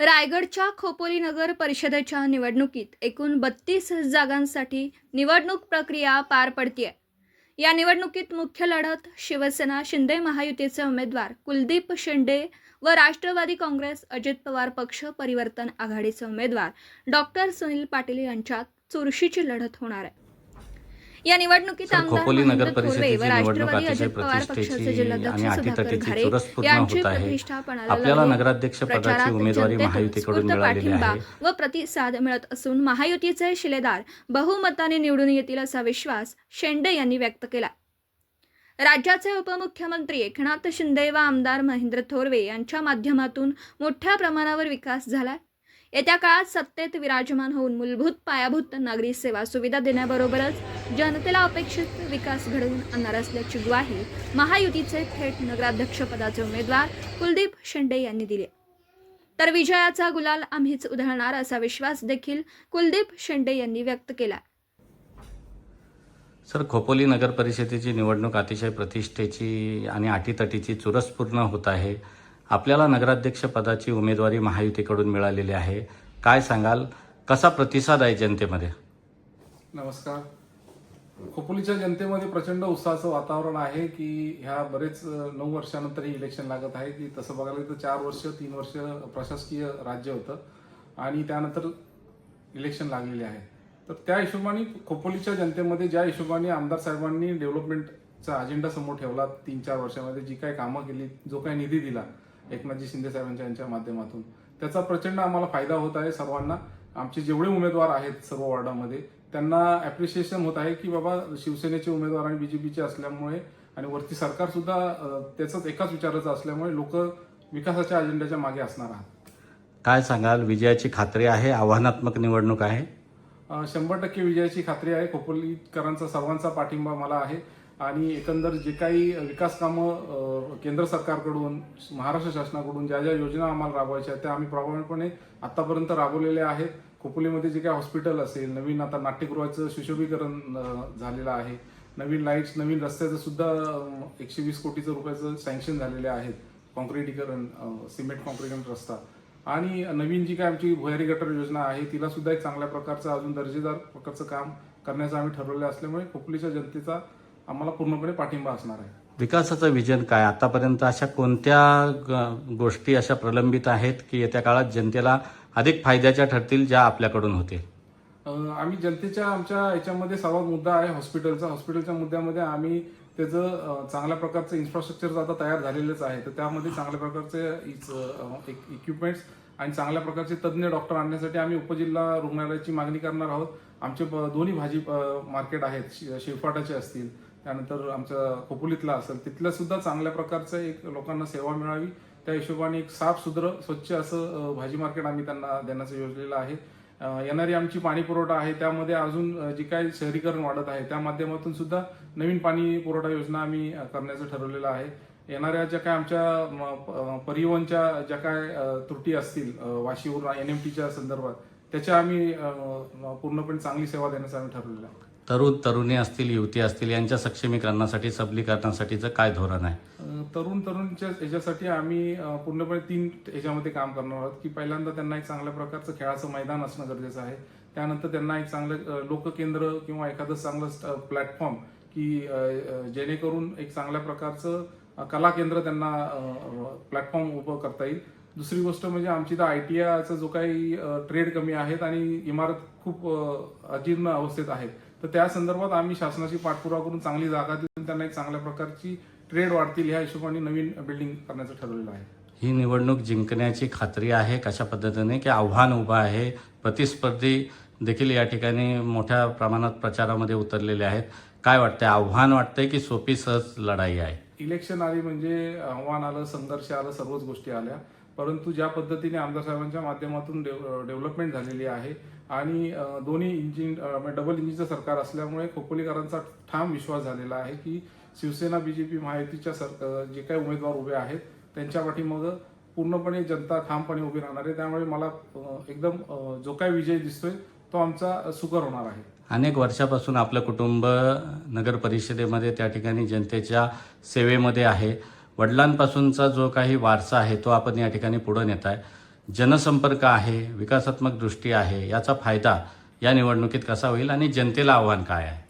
रायगडच्या खोपोली नगर परिषदेच्या निवडणुकीत एकूण बत्तीस जागांसाठी निवडणूक प्रक्रिया पार पडतीय. या निवडणुकीत मुख्य लढत शिवसेना शिंदे महायुतीचे उमेदवार कुलदीप शिंदे व राष्ट्रवादी काँग्रेस अजित पवार पक्ष परिवर्तन आघाडीचे उमेदवार डॉक्टर सुनील पाटील यांच्यात चुरशीची लढत होणार आहे. या निवडणुकीत आमदार खोपोली महेंद्र नगर थोरवे व राष्ट्रवादी अजित पवार पक्षाचे जिल्हाध्यक्ष सुधाकर घारे यांची होत आहे. प्रतिष्ठा पणाला आपल्याला लागली. नगराध्यक्ष पदाची प्रचारात उमेदवारी जनतेतून महायुतीकडून उत्स्फूर्त मिळालेली पाठिंबा आहे व प्रतिसाद मिळत असून महायुतीचे शिलेदार बहुमताने निवडून येतील असा विश्वास शेंडे यांनी व्यक्त केला राज्याचे उपमुख्यमंत्री एकनाथ शिंदे व आमदार महेंद्र थोरवे यांच्या माध्यमातून मोठ्या प्रमाणावर विकास झालाय येत्या काळात सत्तेत विराजमान होऊन मूलभूत पायाभूत नागरी सेवा सुविधा देण्याबरोबरच जनतेला अपेक्षित विकास घडवून आणणार असल्याची ग्वाही महायुतीचे थेट नगराध्यक्षपदाचे उमेदवार कुलदीप शेंडे यांनी दिली. तर विजयाचा गुलाल आम्हीच उधळणार असा विश्वास देखील कुलदीप शेंडे यांनी व्यक्त केला. सर खोपोली नगर परिषदेची निवडणूक अतिशय प्रतिष्ठेची आणि अटीतटीची चुरसपूर्ण होत आहे. आपल्याला नगराध्यक्ष पदाची उमेदवारी महायुतीकडून मिळालेली आहे. काय सांगाल? कसा प्रतिसाद आहे जनतेमध्ये? नमस्कार. खोपोलीच्या जनतेमध्ये प्रचंड उत्साहाचं वातावरण आहे की ह्या बरेच नऊ वर्षानंतर ही इलेक्शन लागत आहे. की तसं बघायला गेलं तर चार वर्ष तीन वर्ष प्रशासकीय राज्य होतं. आणि त्यानंतर इलेक्शन लागलेले आहे. तर त्या हिशोबाने खोपोलीच्या जनतेमध्ये ज्या हिशोबाने आमदार साहेबांनी डेव्हलपमेंटचा अजेंडा समोर ठेवला तीन चार वर्षामध्ये जी काही कामं केली जो काही निधी दिला एकनाथजी शिंदे साहेबांच्या यांच्या माध्यमातून. त्याचा प्रचंड आम्हाला फायदा होत आहे सर्वांना. आमचे जेवढे उमेदवार आहेत सर्व वॉर्डामध्ये त्यांना अप्रिशिएशन होत आहे की बाबा शिवसेनेचे उमेदवार आणि बीजेपीचे असल्यामुळे आणि वरती सरकार सुद्धा त्याचंच एकाच विचाराचं असल्यामुळे लोक विकासाच्या अजेंड्याच्या मागे असणार आहात. काय सांगाल? विजयाची खात्री आहे? आव्हानात्मक निवडणूक आहे? शंभर टक्के विजयाची खात्री आहे. खोपोलीकरांचा सर्वांचा पाठिंबा मला आहे. आणि एकंदर जे काही विकास कामं केंद्र सरकारकडून महाराष्ट्र शासनाकडून ज्या ज्या योजना आम्हाला राबवायच्या त्या आम्ही प्रभावीपणे आतापर्यंत राबवलेल्या आहेत. खोपोलीमध्ये जे काही हॉस्पिटल असेल नवीन आता नाट्यगृहाचं सुशोभीकरण झालेलं आहे. नवीन लाईट्स नवीन रस्त्याचं सुद्धा एकशे वीस कोटीचं रुपयाचं सँक्शन झालेले आहेत. कॉन्क्रिटीकरण सिमेंट कॉन्क्रिटीकरण रस्ता. आणि नवीन जी काय आमची भुयारी गटर योजना आहे तिला सुद्धा एक चांगल्या प्रकारचं अजून दर्जेदार प्रकारचं काम करण्याचं आम्ही ठरवलं असल्यामुळे खोपलीच्या जनतेचा आम्हाला पूर्णपणे पाठिंबा असणार आहे. विकासाचं विजन काय? आतापर्यंत अशा कोणत्या गोष्टी अशा प्रलंबित आहेत की येत्या काळात जनतेला अधिक फायद्याच्या ठरतील ज्या आपल्याकडून होतील? आम्ही जनतेच्या आमच्या याच्यामध्ये सर्वात मुद्दा आहे हॉस्पिटलचा. हॉस्पिटलच्या मुद्द्यामध्ये आम्ही त्याचं चांगल्या प्रकारचं इन्फ्रास्ट्रक्चर आता तयार झालेलंच आहे. तर त्यामध्ये चांगल्या प्रकारचे इक्विपमेंट्स आणि चांगल्या प्रकारचे तज्ज्ञ डॉक्टर आणण्यासाठी आम्ही उपजिल्हा रुग्णालयाची मागणी करणार आहोत. आमचे दोन्ही भाजी मार्केट आहेत. शिरफाटाचे असतील त्यानंतर आमचं खोपोलीतला असेल तिथलं सुद्धा चांगल्या प्रकारचं एक लोकांना सेवा मिळावी. त्या हिशोबाने एक साफ सुद्र स्वच्छ असं भाजी मार्केट आम्ही त्यांना देण्याचं योजलेलं आहे. येणारी आमची पाणी पुरवठा आहे त्यामध्ये अजून जी काही शहरीकरण वाढत आहे त्या माध्यमातून सुद्धा नवीन पाणी पुरवठा योजना आम्ही करण्याचं ठरवलेलं आहे. येणाऱ्या ज्या काय आमच्या परिवहनच्या ज्या काय त्रुटी असतील वाशीवरून एन एम टीच्या संदर्भात त्याच्या आम्ही पूर्णपणे चांगली सेवा देण्याचं आम्ही ठरवलेलं आहे. तरुण तरुणी असतील युवती असतील यांच्या सक्षमीकरणासाठी सबलीकरणासाठीचं काय धोरण आहे? तरुण तरुणच्या याच्यासाठी आम्ही पूर्णपणे तीन याच्यामध्ये काम करणार आहोत. की पहिल्यांदा त्यांना एक चांगल्या प्रकारचं खेळाचं मैदान असणं गरजेचं आहे. त्यानंतर त्यांना एक चांगलं लोककेंद्र किंवा एखादं चांगलं प्लॅटफॉर्म की जेणेकरून एक चांगल्या प्रकारचं कला केंद्र त्यांना प्लॅटफॉर्म उभं करता येईल. दुसरी गोष्ट म्हणजे आमची तर आय टी आयचा जो काही ट्रेड कमी आहेत आणि इमारत खूप अजीर्ण अवस्थेत आहेत. तर त्या संदर्भात आम्ही शासनाची पाठपुरावा करून चांगली जागा देऊन त्यांना एक चांगल्या प्रकारची ट्रेड वाढतील ह्या हिशोबाने नवीन बिल्डिंग करण्याचं ठरवलेलं आहे. ही निवडणूक जिंकण्याची खात्री आहे कशा पद्धतीने? की आव्हान उभं आहे प्रतिस्पर्धी देखील या ठिकाणी मोठ्या प्रमाणात प्रचारामध्ये उतरलेले आहेत. काय वाटतंय? आव्हान वाटतंय की सोपी सहज लढाई आहे? इलेक्शन आली म्हणजे आव्हान आलं संघर्ष आलं सर्वच गोष्टी आल्या. परंतु ज्या पद्धतीने आमदार साहेबांच्या माध्यमातून डेव्ह- डेव्हलपमेंट झालेली आहे आणि दोन्ही इंजिन डबल इंजिनचं सरकार असल्यामुळे खोपोलीकरांचा ठाम विश्वास झालेला आहे की शिवसेना बीजेपी महायुतीच्या सर जे काही उमेदवार उभे आहेत त्यांच्या मग पूर्णपणे जनता ठामपणे उभी राहणार आहे. त्यामुळे मला एकदम जो काही विजय दिसतोय तो आमचा सुकर होणार आहे. अनेक वर्षापासून आपलं कुटुंब नगर परिषदेमध्ये त्या ठिकाणी जनतेच्या सेवेमध्ये आहे. वडिलांपासूनचा जो काही वारसा आहे तो आपण या ठिकाणी पुढं नेत आहे. जनसंपर्क आहे विकासात्मक दृष्टी आहे याचा फायदा या निवडणुकीत कसा होईल आणि जनतेला आव्हान काय आहे?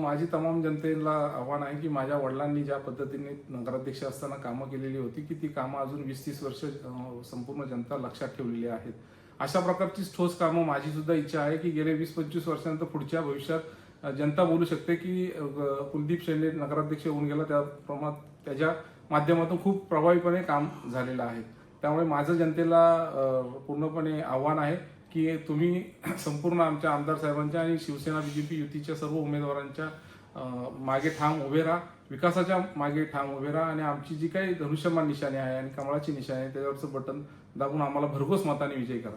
माझी तमाम जनतेला आव्हान आहे की माझ्या वडिलांनी ज्या पद्धतीने नगराध्यक्ष असताना कामं केलेली होती की ती कामं अजून वीस तीस वर्ष संपूर्ण जनता लक्षात ठेवलेली आहेत. अशा प्रकारची ठोस कामं माझी सुद्धा इच्छा आहे की गेले वीस पंचवीस वर्षानंतर पुढच्या भविष्यात जनता बोलू शकते की कुलदीप शेंडे नगराध्यक्ष होऊन गेला. त्या प्रमाणात त्याच्या माध्यमातून खूप प्रभावीपणे काम झालेलं आहे. त्यामुळे माझं जनतेला पूर्णपणे आव्हान आहे की तुम्ही संपूर्ण आमच्या आमदार साहेबांच्या आणि शिवसेना बीजेपी युतीच्या सर्व उमेदवारांच्या मागे ठाम उभे राहा. विकासाच्या मागे ठाम उभे राहा आणि आमची जी काही धनुष्यमान निशाणी आहे आणि कमळाची निशाणी आहे त्याच्यावरचं बटन दाबून आम्हाला भरघोस मताने विजय करा.